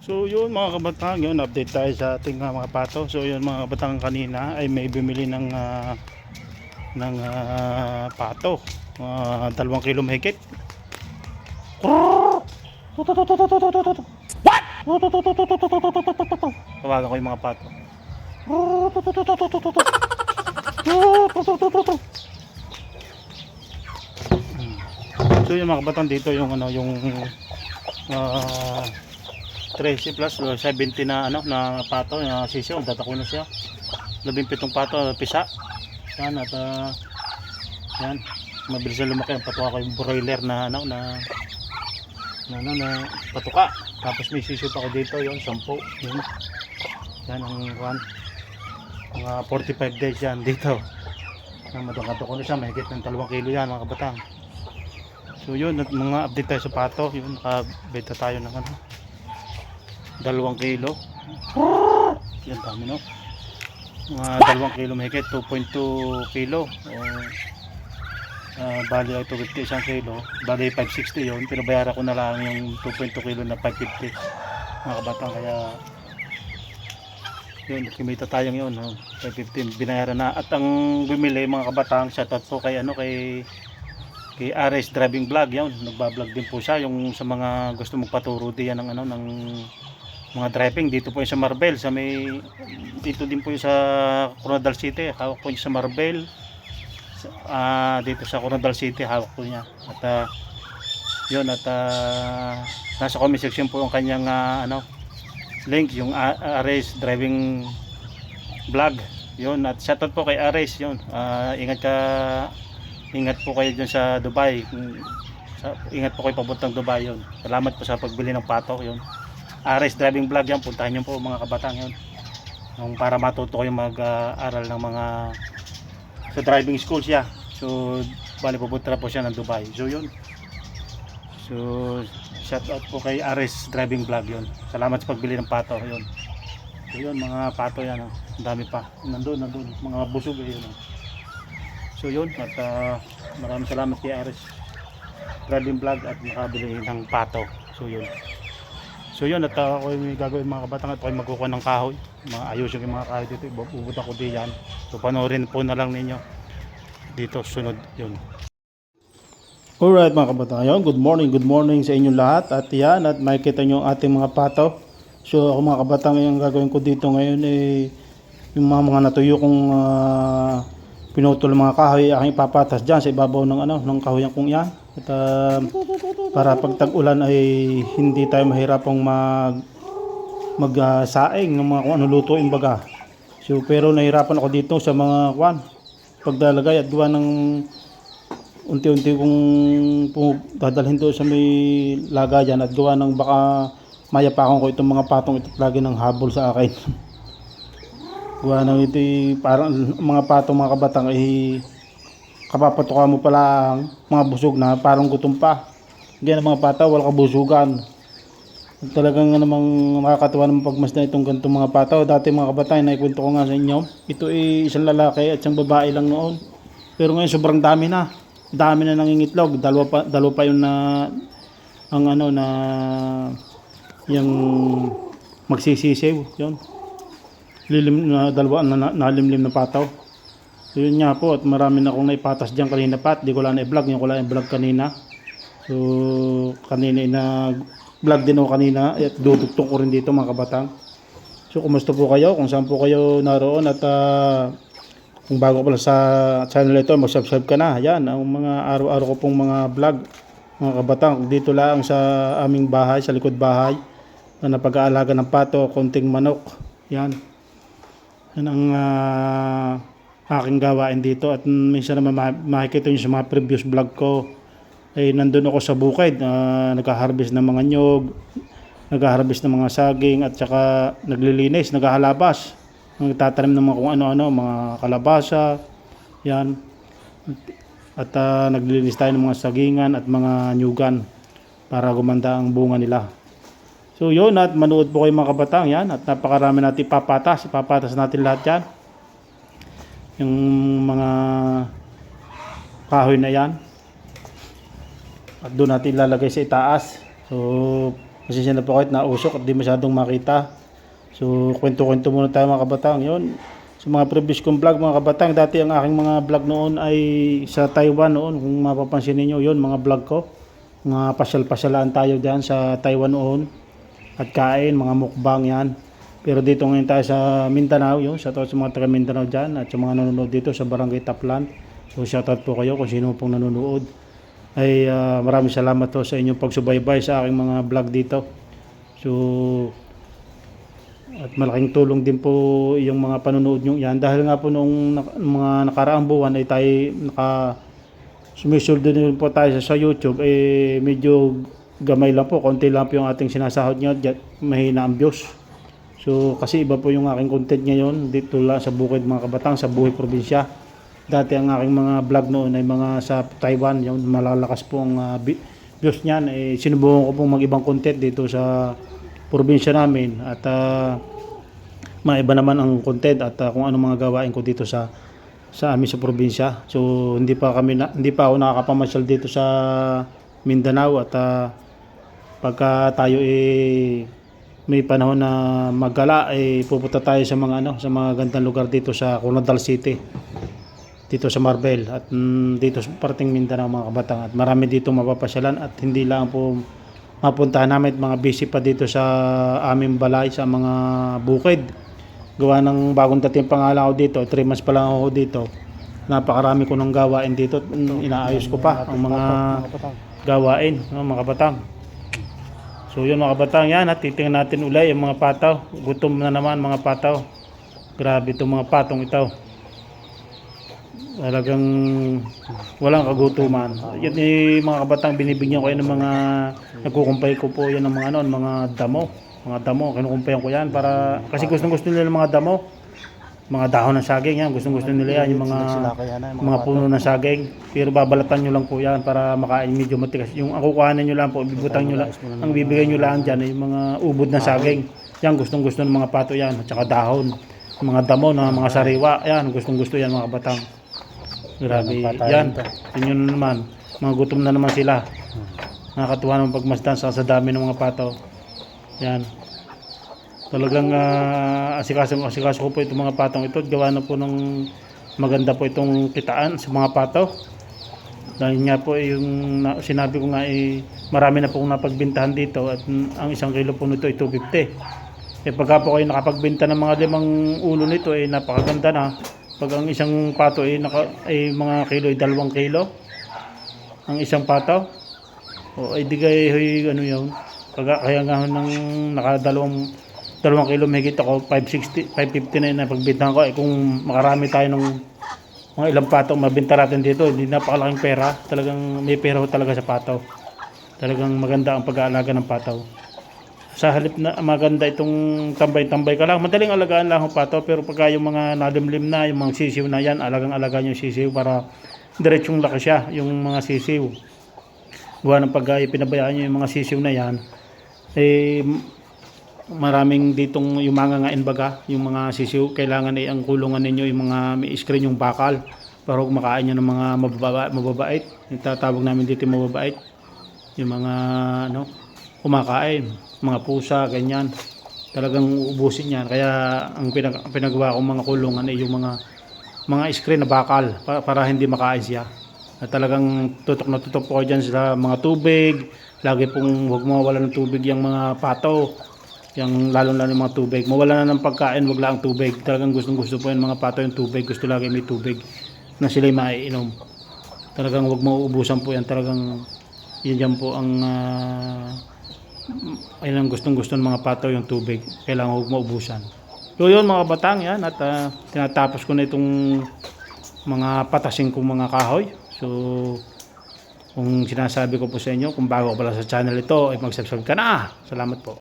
So yun mga kabatang, yun update tayo sa ating uh, mga pato. So yun mga kabatang kanina ay may bumili ng ah, ng ah, pato. Mga dalawang kilo mahigit. What? Tawagan ko yung mga pato. So yung mga kabatang dito yung ano yung ah 13 plus or 70 na ano na pato na sisiyo tatako na siya. 17 pato pisa. Yan at ah, yan. Mabilis na lumaki ang patuka ko yung broiler na ano na na, ano, na patuka. Tapos may sisiyo pa ko dito yung 10 yun. Yan ang one mga 45 days yan dito. Na madungkato ko na siya mahigit ng 2 kilo yan mga kabatang. So yun mga update tayo sa pato. Yun nakabenta tayo ng ano dalawang kilo. Yan dami no? Mga dalawang kilo mahigit 2.2 kilo. O uh, bali ay 250 isang kilo. Bali 560 yun. Pero bayaran ko na lang yung 2.2 kilo na 550 mga kabatang kaya yun kumita tayong yun no? 550 binayaran na. At ang bumili mga kabatang shoutout po kay ano kay kay Ares Driving Vlog yun. Nagbablog din po siya yung sa mga gusto magpaturo diyan ng ano ng mga driving dito po yung sa Marbel sa may dito din po yung sa Coronadal City hawak po yung sa Marbel. Ah dito sa Coronadal City hawak po niya. At ah, yun at ah, nasa comment section po yung kanyang ah, ano link yung A- Ares driving vlog. Yun at shoutout po kay Ares yun. Ah, ingat ka ingat po kayo dyan sa Dubai. Kung- sa, ingat po kayo papuntang Dubai yun. Salamat po sa pagbili ng pato yun Ares driving vlog yan. Puntahan nyo po mga kabatang yun. Yung para matuto kayo mag-aral ng mga sa driving school siya. So bali pupunta po siya ng Dubai. So yun. So shout out po kay Ares driving vlog yun. Salamat sa pagbili ng pato yun. So yun mga pato yan oh. ang dami pa. Nandun nandun. Mga busog eh, yun oh. so yun at ah, maraming salamat kay Ares driving vlog at nakabili ng pato. So yun So yun, at uh, ako yung gagawin mga kabatang at ako yung magkukuha ng kahoy. Mga ayusin yung mga kahoy dito, ibubuta ko diyan. So panoorin po na lang ninyo dito sunod yun. Alright mga kabatang, ayun, good morning, good morning sa inyo lahat. At yan, at makikita nyo ang ating mga pato. So ako mga kabatang, yung gagawin ko dito ngayon eh, yung mga mga natuyo kong uh, pinutol mga kahoy, aking ipapatas dyan sa ibabaw ng ano, ng kahoyan kong yan. At ah, para pag tag-ulan ay hindi tayo mahirapang mag magsaing ng mga kung ano lutuin baga. So pero nahirapan ako dito sa mga kwan pagdalagay at gawa ng unti-unti kong dadalhin doon sa may lagayan at gawa ng baka mayapakan ko itong mga patong ito lagi ng habol sa akin. gawa ng ito eh, parang mga patong mga kabatang ay kapapatuka mo pala ang mga busog na parang gutom pa. Ganyan ang mga pata, wala kabusugan. Talagang namang makakatuwa naman pagmasdan itong ganitong mga pata. Dati mga kabatay, naikwento ko nga sa inyo. Ito ay isang lalaki at isang babae lang noon. Pero ngayon sobrang dami na. Dami na nangingitlog. Dalawa pa, dalawa pa yung na ang ano na yung magsisisiw. Yun. Lilim na dalawa na, na nalimlim na pataw. So yun nga po at marami na akong naipatas dyan kanina pa at di ko lang na-vlog yung ko lang i-vlog kanina. So kanina na vlog din ako kanina at dudugtong ko rin dito mga kabatang. So kumusta po kayo? Kung saan po kayo naroon at ah, kung bago pa lang sa channel ito, mag-subscribe ka na. Yan, ang mga araw-araw ko pong mga vlog mga kabatang. Dito lang sa aming bahay, sa likod bahay na napag-aalaga ng pato, konting manok. Yan. Yan ang ah, aking gawain dito at minsan naman ma- makikita nyo sa mga previous vlog ko ay nandun ako sa bukid uh, nagka-harvest ng mga nyog nagka-harvest ng mga saging at saka naglilinis, naghahalabas. Nagtatanim ng mga kung ano-ano mga kalabasa yan. At ah, naglilinis tayo ng mga sagingan at mga nyugan para gumanda ang bunga nila. So yun at manood po kayo mga kabatang yan. At napakarami natin ipapatas ipapatas natin lahat yan yung mga kahoy na yan at doon natin ilalagay sa itaas so Kasi siya na po kahit nausok at di masyadong makita. So, kwento-kwento muna tayo mga kabatang. Yun. Sa mga previous kong vlog mga kabatang, dati ang aking mga vlog noon ay sa Taiwan noon. Kung mapapansin niyo yun, mga vlog ko. Mga pasyal-pasyalaan tayo dyan sa Taiwan noon. At kain, mga mukbang yan. Pero dito ngayon tayo sa Mindanao, yun. Shoutout sa mga taga Mindanao dyan at sa mga nanonood dito sa Barangay Taplan. So shoutout po kayo kung sino pong nanonood. Ay ah, maraming salamat po sa inyong pagsubaybay sa aking mga vlog dito. So at malaking tulong din po yung mga panonood nyo yan dahil nga po nak- mga nakaraang buwan ay tayo naka sumisuldo din po tayo sa, sa YouTube eh medyo gamay lang po konti lang po yung ating sinasahod nyo mahina ang views so kasi iba po yung aking content ngayon dito lang sa bukid mga kabatang sa buhay probinsya dati ang aking mga vlog noon ay mga sa Taiwan yung malalakas po ang ah, vi- views niyan eh sinubukan ko pong mag ibang content dito sa probinsya namin at ah, maiba naman ang content at ah, kung ano mga gawain ko dito sa sa amin sa probinsya. So hindi pa kami na, hindi pa ako nakakapamasyal dito sa Mindanao at ah, pagka tayo eh may panahon na maggala eh pupunta tayo sa mga ano sa mga gandang lugar dito sa Coronadal City dito sa Marbel at mm, dito sa parting Mindanao mga kabatang at marami dito mapapasyalan at hindi lang po mapuntahan namin mga busy pa dito sa aming balay sa mga bukid. Gawa ng bagong dating pangalan ko dito 3 months pa lang ako dito. Napakarami ko ng gawain dito Mm, inaayos ko pa ang mga gawain no, mga kabatang so yun mga kabatang yan at titingnan natin ulay ang mga pataw gutom na naman mga pataw grabe itong mga patong ito talagang walang kagutuman. Yan eh, mga kabatang binibigyan ko yan ng mga nagkukumpay ko po yan ng mga ano, mga damo. Mga damo, kinukumpayan ko yan para kasi gustong gusto nila ng mga damo. Mga dahon ng saging yan, gustong gusto nila yan yung mga mga puno ng saging. Pero babalatan nyo lang po yan para makain medyo matigas. Yung ang kukuhanin nyo lang po, bibutang nyo lang, ang bibigyan nyo lang dyan ay yung mga ubod ng saging. Yan, gustong gusto ng mga pato yan, at saka dahon. Mga damo ng mga sariwa, yan, gustong gusto yan mga kabatang. Grabe. Yan. Tingnan nyo naman. Mga gutom na naman sila. Nakakatuwa naman pagmasdan sa, sa dami ng mga pato. Yan. Talagang uh, asikaso, asikaso ko po itong mga patong ito. Gawa na po ng maganda po itong kitaan sa mga pato. Dahil nga po eh, yung na, sinabi ko nga eh, marami na po akong napagbintahan dito at ang isang kilo po nito ay 250. Eh pagka po kayo nakapagbenta ng mga limang ulo nito eh napakaganda na. Pag ang isang pato ay, naka, ay mga kilo ay dalawang kilo. Ang isang pato. O ay di kay hoy, ano yun. Kaya, kaya nga ng nakadalawang dalawang kilo mahigit ako 560 550 na pagbintahan ko. Eh kung makarami tayo ng mga ilang pato mabinta natin dito hindi napakalaking pera. Talagang may pera talaga sa pato. Talagang maganda ang pag-aalaga ng pataw sa halip na maganda itong tambay-tambay ka lang. Madaling alagaan lang ang pato pero pagka yung mga nalimlim na yung mga sisiw na yan alagang alagaan yung sisiw para diretsong laki siya yung mga sisiw. Gawa ng pag pinabayaan nyo yung mga sisiw na yan eh maraming ditong yung mga ngain baga, yung mga sisiw, kailangan ay ang kulungan ninyo yung mga may screen yung bakal para huwag makain nyo ng mga mababa, mababait. Itatawag namin dito yung mababait. Yung mga ano, kumakain, mga pusa, ganyan. Talagang uubusin yan. Kaya ang pinag pinagawa kong mga kulungan ay yung mga mga screen na bakal para, para hindi makain siya. At talagang tutok na tutok po dyan sa mga tubig. Lagi pong huwag mawala ng tubig yung mga pato yung lalo lalo yung mga tubig. Mawala na ng pagkain, wag lang tubig. Talagang gustong gusto po yung mga pato yung tubig. Gusto lagi may tubig na sila maiinom. Talagang wag mauubusan po yan. Talagang yun dyan po ang uh, ayun ang gustong gusto ng mga pato yung tubig. Kailangan wag maubusan. So yun mga batang yan at ah, tinatapos ko na itong mga patasin kong mga kahoy. So kung sinasabi ko po sa inyo, kung bago ka pala sa channel ito, ay mag-subscribe ka na. Salamat po.